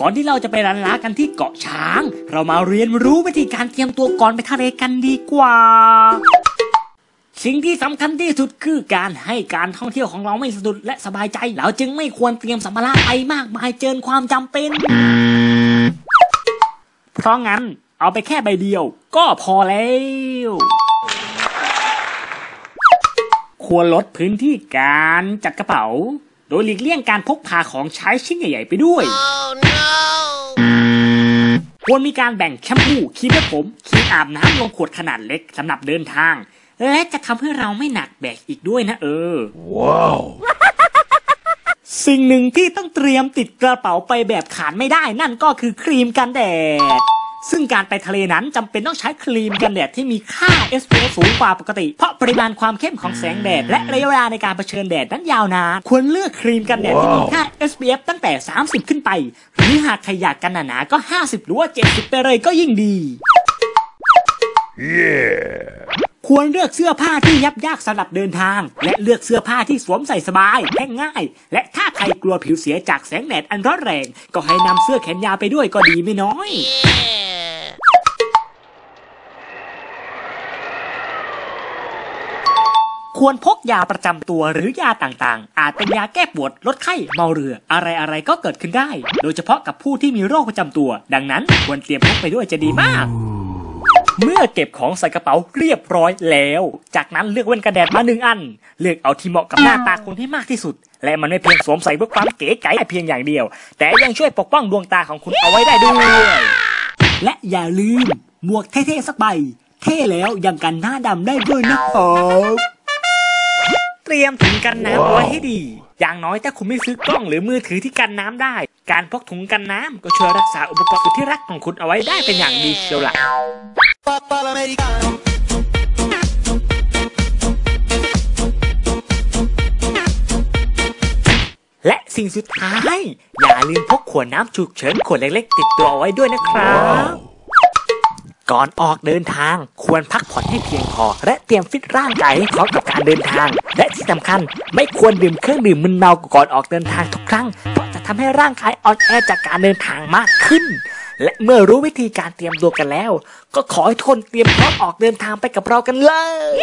ก่อนที่เราจะไปรันล้ากันที่เกาะช้าง เรามาเรียนรู้วิธีการเตรียมตัวก่อนไปทะเลกันดีกว่า สิ่งที่สำคัญที่สุดคือการให้การท่องเที่ยวของเราไม่สะดุดและสบายใจ เราจึงไม่ควรเตรียมสัมภาระไปมากมายเกินความจำเป็น เพราะงั้นเอาไปแค่ใบเดียว ก็พอแล้วควรลดพื้นที่การจัดกระเป๋า ดยหลีกเลี่ยงการพกพาของใช้ชิ้นใหญ่ๆไปด้วยควรมีการแบ่งแชมพูครีมเล็บผมครีมอาบน้ำลงขวดขนาดเล็กสำหรับเดินทาง และจะทำให้เราไม่หนักแบกอีกด้วยนะเออ ว้าว สิ่งหนึ่งที่ต้องเตรียมติดกระเป๋าไปแบบขาดไม่ได้นั่นก็คือครีมกันแดด ซึ่งการไปทะเลนั้นจำเป็นต้องใช้ครีมกันแดดที่มีค่า SPF สูงกว่าปกติ เพราะปริมาณความเข้มของแสงแดด และระยะเวลาในการเผชิญแดดนั้นยาวนาน ควรเลือกครีมกันแดดที่มีค่า SPF ตั้งแต่ 30 ขึ้นไป หรือหากใครอยากกันหนาๆก็ 50 หรือว่า 70 ไปเลยก็ยิ่งดีเย้ควรเลือกเสื้อผ้าที่ยับยากสำหรับเดินทาง และเลือกเสื้อผ้าที่สวมใส่สบายแห้งง่าย และถ้าใครกลัวผิวเสียจากแสงแดดอันร้อนแรง ก็ให้นำเสื้อแขนยาวไปด้วยก็ดีไม่น้อย ควรพกยาประจำตัวหรือยาต่างๆ อาจเป็นยาแก้ปวดลดไข้เมาเรือ อะไรๆก็เกิดขึ้นได้ โดยเฉพาะกับผู้ที่มีโรคประจำตัว ดังนั้นควรเตรียมพกไปด้วยจะดีมากเมื่อเก็บของใส่กระเป๋าเรียบร้อยแล้ว จากนั้นเลือกแว่นกันแดดมาหนึ่งอัน เลือกเอาที่เหมาะกับหน้าตาคุณให้มากที่สุด และมันไม่เพียงสวมใส่เพื่อความเก๋ไก๋เพียงอย่างเดียว แต่ยังช่วยปกป้องดวงตาของคุณเอาไว้ได้ด้วย และอย่าลืมหมวกเท่ๆสักใบ เท่แล้วยังกันหน้าดำได้ด้วยนะครับ เตรียมถุงกันน้ำเอาไว้ให้ดี อย่างน้อยถ้าคุณไม่ซื้อกล้องหรือมือถือที่กันน้ำได้ การพกถุงกันน้ำก็ช่วยรักษาอุปกรณ์สุดที่รักของคุณเอาไว้ได้เป็นอย่างดีเชียวล่ะและสิ่งสุดท้าย อย่าลืมพกขวดน้ำฉุกเฉินขวดเล็กๆ ติดตัวเอาไว้ด้วยนะครับ ก่อนออกเดินทางควรพักผ่อนให้เพียงพอ และเตรียมฟิตร่างกายให้พร้อมกับการเดินทาง และที่สำคัญไม่ควรดื่มเครื่องดื่มมึนเมาก่อนออกเดินทางทุกครั้ง เพราะจะทำให้ร่างกายอ่อนแอจากการเดินทางมากขึ้น และเมื่อรู้วิธีการเตรียมตัวกันแล้ว ก็ขอให้ทุกคนเตรียมพร้อมออกเดินทางไปกับเรากันเลย